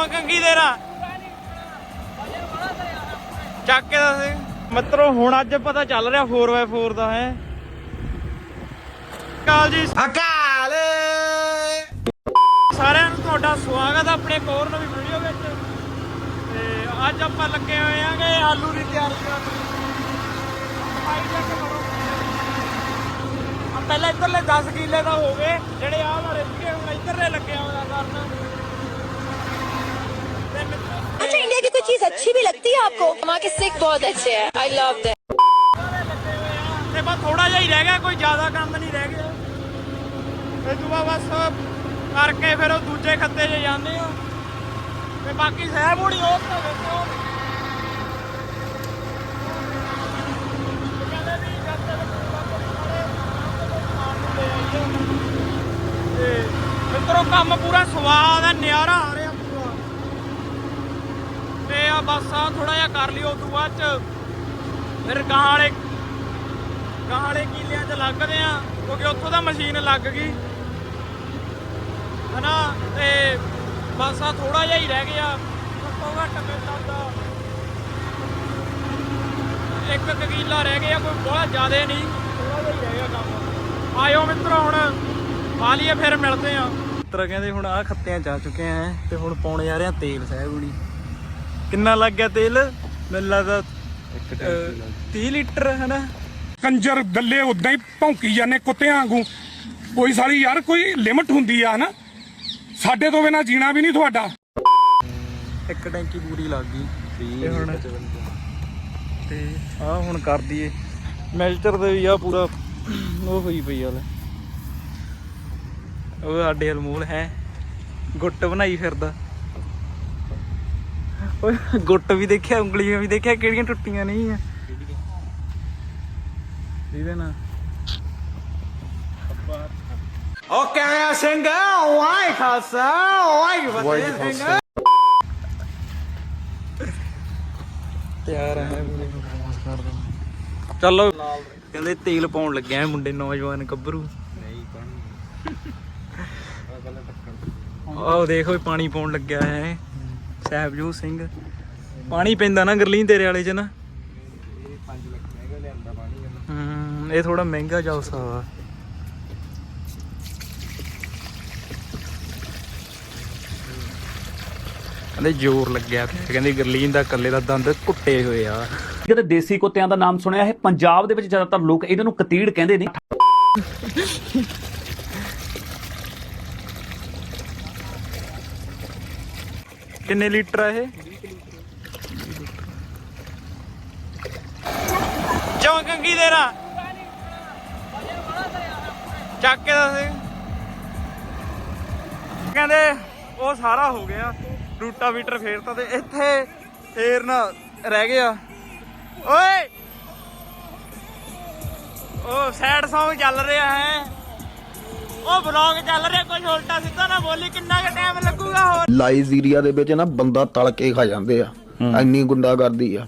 ਕਿਉਂ ਕੰਗੀ ਦੇਰਾ ਚੱਕ ਕੇ ਦੱਸ। ਮਿੱਤਰੋ ਹੁਣ ਅੱਜ ਪਤਾ ਚੱਲ ਰਿਹਾ 4x4 ਦਾ ਹੈ। ਕਾਲ ਜੀ। ਅਕਾਲ। ਸਾਰਿਆਂ ਨੂੰ ਤੁਹਾਡਾ ਸਵਾਗਤ ਹੈ ਆਪਣੇ ਕੋਰ ਨਵੀਂ ਵੀਡੀਓ ਵਿੱਚ। ਤੇ ਅੱਜ ਆਪਾਂ ਲੱਗੇ ਹੋਏ ਆਂਗੇ ਆਲੂ ਦੀ ਤਿਆਰੀ ਕਰਨ। ਸਫ਼ਾਈ ਚੈੱਕ ਕਰੋ ਆ ਪਹਿਲਾਂ ਇੱਧਰਲੇ 10 ਕਿੱਲੇ ਦਾ ਹੋ ਗਏ ਜਿਹੜੇ ਆਹ ਵਾਲੇ ਸੀਗੇ ਹੁਣ ਇੱਧਰਲੇ अच्छी भी लगती है आपको वहाँ के सिख बहुत अच्छे हैं आई लव दैट ਸਾਰੇ ਲੱਗੇ ਹੋਏ ਆ ਤੇ ਬਸ ਥੋੜਾ ਜਿਹਾ ਹੀ ਰਹਿ ਗਿਆ ਕੋਈ ਜ਼ਿਆਦਾ ਕੰਮ ਨਹੀਂ ਰਹਿ ਗਿਆ ਤੇ ਦੁਆ ਬਸ ਕਰਕੇ ਫਿਰ ਉਹ ਦੂਜੇ ਖੱਤੇ 'ਚ ਜਾਂਦੇ ਆ ਤੇ ਬਾਕੀ ਸਹਿਬ ਹੋਣੀ ਉਹ ਤਾਂ ਵੇਖੋ ਉਹ ਕਹਿੰਦੇ ਵੀ ਜਦ ਤੱਕ ਬਾਬਾ ਜੀ ਸਾਰੇ ਸਮਾਨ ਨੂੰ ਲੈ ਆਈਏ। ਤੇ ਮਿੱਤਰੋ ਕੰਮ ਪੂਰਾ ਸਵਾਦ ਹੈ ਨਿਆਰਾ ਆ ਰਿਹਾ ਪੂਰਾ ਤੇ ਆ, ਬਸ ਆ ਥੋੜਾ ਜਿਹਾ ਕਰ ਲਿਓ, ਉਦੋਂ ਬਾਅਦ ਚ ਫਿਰ ਗਾਂ ਵਾਲੇ ਗਾਂ ਵਾਲੇ ਕੀਲਿਆਂ 'ਚ ਲੱਗਦੇ ਆ, ਕਿਉਂਕਿ ਉੱਥੋਂ ਦਾ ਮਸ਼ੀਨ ਲੱਗ ਗਈ। ਹਨਾ, ਤੇ ਬਸ ਆ ਥੋੜਾ ਜਿਹਾ ਹੀ ਰਹਿ ਗਿਆ। ਘੱਟੋ ਘੱਟ ਮਿੰਟਾਂ ਦਾ ਇੱਕ ਕੁ ਕੀਲਾ ਰਹਿ ਗਿਆ, ਕੋਈ ਬਹੁਤ ਜ਼ਿਆਦਾ ਨਹੀਂ। ਥੋੜਾ ਜਿਹਾ ਹੀ ਰਹਿ ਗਿਆ ਕੰਮ। ਆਇਓ ਮਿੱਤਰੋ, ਹੁਣ ਪਾ ਲਈਏ, ਫਿਰ ਮਿਲਦੇ ਆ। ਮਿੱਤਰ, ਕਹਿੰਦੇ ਹੁਣ ਆ ਖੱਤਿਆਂ 'ਚ ਆ ਚੁੱਕੇ ਆ ਤੇ ਹੁਣ ਪਾਉਣ ਜਾ ਰਹੇ ਆ ਤੇਲ, ਸਾਹਿਬ ਹੁਣੀ। ਕਿੰਨਾ ਲੱਗ ਗਿਆ ਤੇਲ? ਮੈਨੂੰ ਲੱਗਦਾ 30 ਲੀਟਰ ਹਨਾ? ਕੰਜਰ ਗੱਲੇ ਉਦਾਂ ਹੀ ਭੌਂਕੀ ਜਾਂਦੇ ਕੁੱਤਿਆਂ ਵਾਂਗੂ। ਕੋਈ ਸਾਲੀ ਯਾਰ ਕੋਈ ਲਿਮਟ ਹੁੰਦੀ ਆ ਹਨਾ? ਸਾਡੇ ਤੋਂ ਬਿਨਾ ਜੀਣਾ ਵੀ ਨਹੀਂ ਤੁਹਾਡਾ। ਇੱਕ ਟੈਂਕੀ ਪੂਰੀ ਲੱਗ ਗਈ। ਤੇ ਹੁਣ ਤੇ ਆ ਹੁਣ ਕਰ ਦਈਏ। ਮੈਲਟਰ ਦੇ ਵੀ ਆ ਪੂਰਾ ਉਹ ਹੋਈ ਪਈ ਆ ਲੈ ਉਹ ਸਾਡੇ ਅਲਮੂਲ ਹੈ। ਗੁੱਟ ਬਣਾਈ ਫਿਰਦਾ। ਓਏ ਗੁੱਟ ਵੀ ਦੇਖਿਆ ਉਂਗਲੀਆਂ ਵੀ ਦੇਖਿਆ ਕਿਹੜੀਆਂ ਟੁੱਟੀਆਂ ਨਹੀਂ ਆ। ਇਹਦੇ ਨਾਲ। ਓ ਕਿਵੇਂ ਸਿੰਘ ਵਾਈ ਖਾਸਾ ਵਾਈ ਫਤਿਹ ਸਿੰਘ। ਤਿਆਰ ਹੈ ਚਲੋ। ਕਹਿੰਦੇ ਤੇਲ ਪਾਉਣ ਲੱਗਿਆ ਮੁੰਡੇ ਨੌਜਵਾਨ ਗੱਭਰੂ। ਆਹ ਦੇਖੋ ਪਾਣੀ ਪਾਉਣ ਲੱਗਿਆ ਹੈ। ਸਹਿਬਜੋਤ ਸਿੰਘ। ਪਾਣੀ ਪੈਂਦਾ ਨਾ ਗਰਲੀਨ ਤੇਰੇ ਵਾਲੇ ਚ ਨਾ। ਹੂੰ, ਇਹ ਥੋੜਾ ਮਹਿੰਗਾ ਚੱਲਦਾ ਵਾ। ਕਹਿੰਦੇ ਜ਼ੋਰ ਲੱਗਿਆ ਪਿਆ, ਕਹਿੰਦੇ ਗਰਲੀਨ ਦਾ ਕੱਲੇ ਦਾ ਦੰਦ ਕੁੱਟੇ ਹੋਏ ਆ। ਜਿਹੜੇ ਦੇਸੀ ਕੁੱਤਿਆਂ ਦਾ ਨਾਮ ਸੁਣਿਆ ਇਹ ਪੰਜਾਬ ਦੇ ਵਿੱਚ ਜ਼ਿਆਦਾਤਰ ਲੋਕ ਇਹਨਾਂ ਨੂੰ ਕਤੀੜ ਕਹਿੰਦੇ ਨੇ। ਕਿੰਨੇ ਲੀਟਰ ਆ ਇਹ? ਕਿਉਂ ਕੰਗੀ ਦੇਰਾ ਚੱਕ ਕੇ ਦੱਸ। ਕਹਿੰਦੇ ਉਹ ਸਾਰਾ ਹੋ ਗਿਆ। ਰੂਟਾ ਮੀਟਰ ਫੇਰਤਾ ਤੇ ਇੱਥੇ ਫੇਰ ਨਾ ਰਹਿ ਗਿਆ। ਓਏ! ਉਹ ਸੈਡ Song ਚੱਲ ਰਿਹਾ ਹੈ। ਉਹ ਵਲੌਗ ਚੱਲ ਰਿਹਾ ਕੁਝ ਉਲਟਾ ਸਿੱਧਾ ਨਾ ਬੋਲੀ ਕਿੰਨਾ ਕੁ ਟਾਈਮ ਲੱਗੂਗਾ ਹੋਰ? ਲਾਈਵ ਏਰੀਆ ਦੇ ਵਿੱਚ ਨਾ ਬੰਦਾ ਤਲ ਕੇ ਖਾ ਜਾਂਦੇ ਆ। ਇੰਨੀ ਗੁੰਡਾਗਰਦੀ ਆ।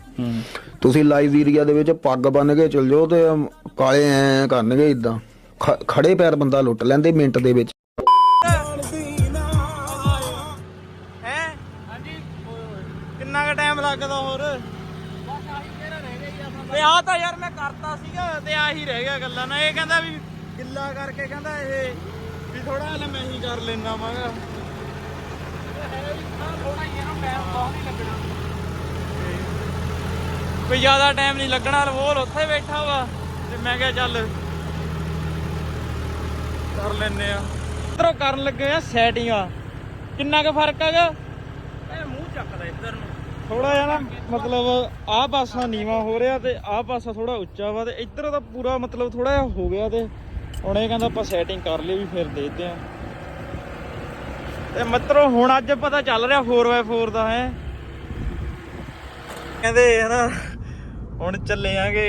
ਤੁਸੀਂ ਲਾਈਵ ਏਰੀਆ ਦੇ ਵਿੱਚ ਪੱਗ ਬੰਨ ਕੇ ਚਲ ਜਾਓ ਤੇ ਕਾਲੇ ਐ ਕਰਨਗੇ ਇਦਾਂ ਖੜੇ ਪੈਰ ਬੰਦਾ ਲੁੱਟ ਲੈਂਦੇ ਮਿੰਟ ਦੇ ਵਿੱਚ। ਹੈ? ਹਾਂਜੀ। ਕਿੰਨਾ ਕੁ ਟਾਈਮ ਲੱਗਦਾ ਹੋਰ? ਤੇ ਆ ਤਾਂ ਯਾਰ ਮੈਂ ਕਰਤਾ ਸੀਗਾ ਤੇ ਆਹੀ ਰਹਿ ਗਿਆ ਗੱਲਾਂ ਨਾ ਇਹ ਕਹਿੰਦਾ ਵੀ ਗਿੱਲਾ ਕਰਕੇ ਕਹਿੰਦਾ ਇਹ ਵੀ ਥੋੜਾ ਹਲੇ ਮੈਂ ਹੀ ਕਰ ਲੈਣਾ ਲੱਗਣਾ ਕੋਈ ਜ਼ਿਆਦਾ ਟਾਈਮ ਨਹੀਂ ਲੱਗਣਾ ਰਵੋਲ ਉੱਥੇ ਬੈਠਾ ਵਾ। ਤੇ ਮੈਂ ਕਿਹਾ ਚੱਲ ਕਰ ਲੈਨੇ ਆ। ਇਧਰੋਂ ਕਰਨ ਲੱਗੇ ਆ ਸੈਟਿੰਗਾਂ ਕਿੰਨਾ ਕੁ ਫ਼ਰਕ ਹੈਗਾ? ਇਹ ਮੂੰਹ ਚੱਕਦਾ ਇੱਧਰ ਨੂੰ। ਥੋੜਾ ਜਿਹਾ ਨਾ ਮਤਲਬ ਆਹ ਪਾਸਾ ਨੀਵਾ ਹੋ ਰਿਹਾ ਤੇ ਆਹ ਪਾਸਾ ਥੋੜਾ ਉੱਚਾ ਵਾ ਤੇ ਇੱਧਰ ਦਾ ਪੂਰਾ ਮਤਲਬ ਥੋੜਾ ਜਿਹਾ ਹੋ ਗਿਆ ਤੇ ਹੁਣ ਇਹ ਕਹਿੰਦਾ ਆਪਾਂ ਸੈਟਿੰਗ ਕਰ ਲਈ ਵੀ ਫਿਰ ਦੇਖਦੇ ਆ ਤੇ ਮਿੱਤਰੋ, ਹੁਣ ਅੱਜ ਪਤਾ ਚੱਲ ਰਿਹਾ 4x4 ਦਾ, ਹੈ। ਕਹਿੰਦੇ ਹਨਾ ਹੁਣ ਚੱਲੇ ਆਂਗੇ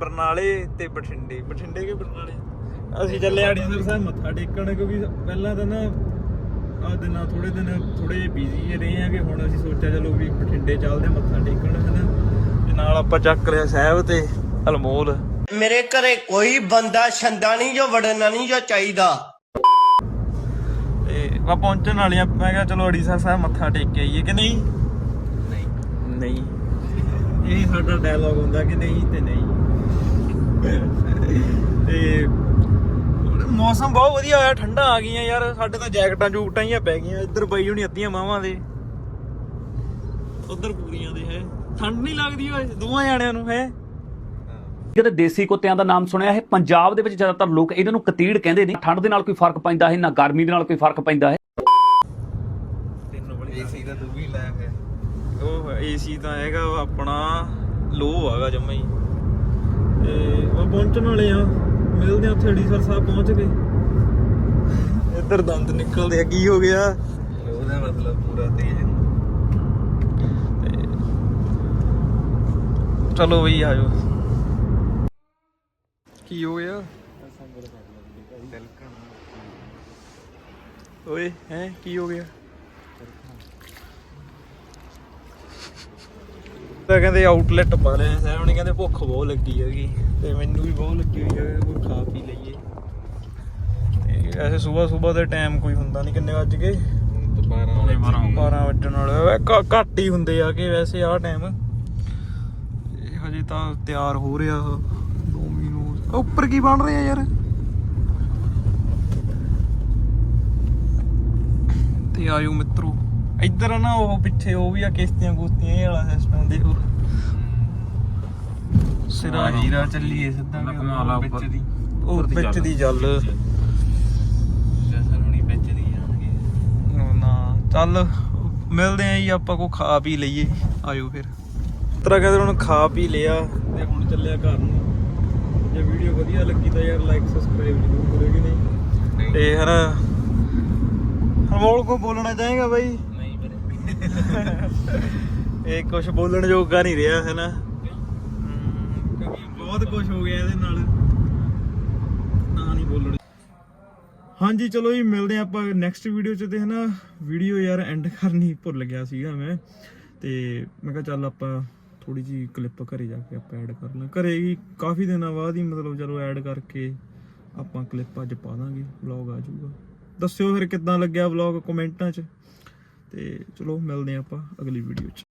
ਬਰਨਾਲੇ ਤੇ ਬਠਿੰਡੇ। ਬਠਿੰਡੇ ਕੇ ਬਰਨਾਲੇ? ਅਸੀਂ ਚੱਲੇ ਆੜੀਸਰ ਸਾਹਿਬ ਮੱਥਾ ਟੇਕਣ, ਕਿਉਂਕਿ ਪਹਿਲਾਂ ਤਾਂ ਨਾ ਆ ਦਿਨਾਂ ਥੋੜੇ ਦਿਨ ਥੋੜੇ ਜਿਹੇ ਬਿਜ਼ੀ ਰਹੇ ਆਂਗੇ। ਹੁਣ ਅਸੀਂ ਸੋਚਿਆ ਚਲੋ ਵੀ ਬਠਿੰਡੇ ਚੱਲਦੇ ਹਾਂ ਮੱਥਾ ਟੇਕਣ ਹਨਾ ਤੇ ਨਾਲ ਆਪਾਂ ਚੱਕ ਲਿਆ ਸਾਹਿਬ ਤੇ ਅਲਮੋਲ। ਮੇਰੇ ਘਰੇ ਕੋਈ ਬੰਦਾ ਛੰਦਾ ਨਹੀਂ ਜੋ ਵੜਨਾ ਨਹੀਂ ਜੋ ਚਾਹੀਦਾ। ਤੇ ਵਾ ਪਹੁੰਚਣ ਵਾਲੇ ਆ ਮੈਂ ਕਿਹਾ ਚਲੋ ਅੜੀਸਰ ਸਾਹਿਬ ਮੱਥਾ ਟੇਕ ਕੇ ਆਈਏ ਕਿ ਨਹੀਂ? ਨਹੀਂ। ਨਹੀਂ। ਇਹ ਸਾਡਾ ਡਾਇਲੌਗ ਹੁੰਦਾ ਕਿ ਨਹੀਂ ਤੇ ਨਹੀਂ। ਤੇ ਮੌਸਮ ਬਹੁਤ ਵਧੀਆ ਹੋਇਆ ਠੰਡਾ ਆ ਗਈਆਂ ਯਾਰ ਸਾਡੇ ਤਾਂ ਜੈਕਟਾਂ ਜੂਕਟਾਂ ਹੀ ਪੈ ਗਈਆਂ ਇੱਧਰ ਬਾਈ ਹੁਣੀ ਅੱਧੀਆਂ ਮਾਵਾਂ ਦੇ ਉਧਰ ਪੂਰੀਆਂ ਦੇ ਹੈ। ਠੰਡ ਨਹੀਂ ਲੱਗਦੀ ਓਏ ਦੋਵਾਂ ਜਾਣਿਆਂ ਨੂੰ ਹੈ? ਜਿਹੜੇ ਦੇਸੀ ਕੁੱਤਿਆਂ ਦਾ ਨਾਮ ਸੁਣਿਆ ਹੈ ਪੰਜਾਬ ਦੇ ਵਿੱਚ ਜ਼ਿਆਦਾਤਰ ਲੋਕ ਇਹਨਾਂ ਨੂੰ ਕਤੀੜ ਕਹਿੰਦੇ ਨੇ। ਠੰਡ ਦੇ ਨਾਲ ਕੋਈ ਫ਼ਰਕ ਪੈਂਦਾ ਹੈ, ਨਾ ਗਰਮੀ ਦੇ ਨਾਲ ਕੋਈ ਫ਼ਰਕ ਪੈਂਦਾ ਹੈ? ਏਸੀ ਦਾ ਤੂੰ ਵੀ ਲੈ ਫਿਰ ਉਹ ਏਸੀ ਤਾਂ ਹੈਗਾ ਆਪਣਾ ਲੋ ਹੈਗਾ ਜਮਾ ਹੀ। ਤੇ ਉਹ ਪਹੁੰਚਣ ਵਾਲੇ ਆ। ਮਿਲਦੇ ਆ ਉੱਥੇ ਅੜੀਸਰ ਸਾਹਿਬ ਪਹੁੰਚ ਗਏ। ਇੱਧਰ ਦੰਦ ਨਿਕਲਦੇ ਆ, ਕੀ ਹੋ ਗਿਆ? ਉਹਦਾ ਮਤਲਬ ਪੂਰਾ ਤੇਜ਼ ਚਲੋ ਬਈ ਆਜੋ ਕੀ ਹੋ ਗਿਆ? ਓਏ ਹੈ ਕੀ ਹੋ ਗਿਆ? ਤਾਂ ਕਹਿੰਦੇ ਆਊਟਲੈਟ ਪਾ ਰਹੇ ਸਾਹਿਬ ਨੇ ਕਹਿੰਦੇ ਭੁੱਖ ਬਹੁਤ ਲੱਗੀ ਹੈਗੀ ਤੇ ਮੈਨੂੰ ਵੀ ਬਹੁਤ ਲੱਗੀ ਹੋਈ ਹੈ ਕੋਈ ਖਾ ਪੀ ਲਈਏ। ਤੇ ਐਸੇ ਸਵੇਰ ਸਵੇਰ ਦੇ ਟਾਈਮ ਕੋਈ ਹੁੰਦਾ ਨਹੀਂ ਕਿੰਨੇ ਵੱਜ ਗਏ? 12 12 ਵਜਣ ਵਾਲੇ ਘੱਟ ਹੀ ਹੁੰਦੇ ਆ ਕਿ ਵੈਸੇ ਆਹ ਟਾਈਮ ਹਜੇ ਤਾਂ ਤਿਆਰ ਹੋ ਰਿਹਾ ਉੱਪਰ ਕੀ ਬਣ ਰਿਹਾ ਯਾਰ? ਤੇ ਆਇਓ ਮਿੱਤਰੋ। ਇੱਧਰ ਆ ਨਾ ਉਹ ਪਿੱਛੇ ਉਹ ਵੀ ਆ ਕਿਸ਼ਤੀਆਂ ਕੁਸ਼ਤੀਆਂ ਇਹ ਵਾਲਾ ਸਿਸਟਮ ਦੇ ਹੋਰ ਸਿਰਾ ਹੀਰਾ ਚੱਲੀਏ ਸਿੱਧਾ ਕਮਾਲਾ ਵਿੱਚ ਦੀ। ਉਹ ਵਿੱਚ ਦੀ ਜਲ। ਜਸਰ ਹੁਣੀ ਵਿੱਚ ਦੀ ਜਾਣਗੇ ਨਾ ਚੱਲ ਮਿਲਦੇ ਆਂ ਜੀ ਆਪਾਂ ਕੋ ਖਾ ਪੀ ਲਈਏ। ਆਇਓ ਫਿਰ। ਤਰਾ ਕਹਿੰਦੇ ਹੁਣ ਖਾ ਪੀ ਲਿਆ ਤੇ ਹੁਣ ਚੱਲਿਆ ਘਰ ਨੂੰ। ਜੇ ਵੀਡੀਓ ਵਧੀਆ ਲੱਗੀ ਤਾਂ ਯਾਰ ਲਾਈਕ ਸਬਸਕ੍ਰਾਈਬ ਜ਼ਰੂਰ ਕਰੋਗੇ ਨਹੀਂ ਤੇ ਹਨਾ ਅਮੋਲ ਕੋ ਬੋਲਣਾ ਚਾਹੇਗਾ ਬਾਈ? ਨਹੀਂ ਵੀਰੇ। ਇਹ ਕੁਝ ਬੋਲਣ ਜੋਗਾ ਨਹੀਂ ਰਿਹਾ ਹੈ ਨਾ ਬਹੁਤ ਕੁਝ ਹੋ ਗਿਆ ਇਹਦੇ ਨਾਲ। ਨਾ ਨਹੀਂ ਬੋਲਣ। ਹਾਂਜੀ ਚਲੋ ਜੀ ਮਿਲਦੇ ਆਪਾਂ ਨੈਕਸਟ ਵੀਡੀਓ ਚ ਤੇ ਹਨਾ? ਵੀਡੀਓ ਯਾਰ ਐਂਡ ਕਰਨੀ ਭੁੱਲ ਗਿਆ ਸੀਗਾ ਮੈਂ। ਤੇ ਮੈਂ ਕਿਹਾ ਚੱਲ ਆਪਾਂ ਥੋੜੀ ਜੀ ਕਲਿੱਪ ਘਰੇ ਜਾ ਕੇ ਆਪਾਂ ਐਡ ਕਰ ਲਾਂ। ਘਰੇ ਹੀ ਕਾਫੀ ਦਿਨਾਂ ਬਾਅਦ ਹੀ ਮਤਲਬ ਚਲੋ ਐਡ ਕਰਕੇ ਆਪਾਂ ਕਲਿੱਪ ਅੱਜ ਪਾ ਦਾਂਗੇ ਵਲੌਗ ਆ ਜਾਊਗਾ। ਦੱਸਿਓ ਫਿਰ ਕਿੱਦਾਂ ਲੱਗਿਆ ਵਲੌਗ ਕਮੈਂਟਾਂ 'ਚ। ਤੇ ਚਲੋ ਮਿਲਦੇ ਹਾਂ ਆਪਾਂ ਅਗਲੀ ਵੀਡੀਓ 'ਚ।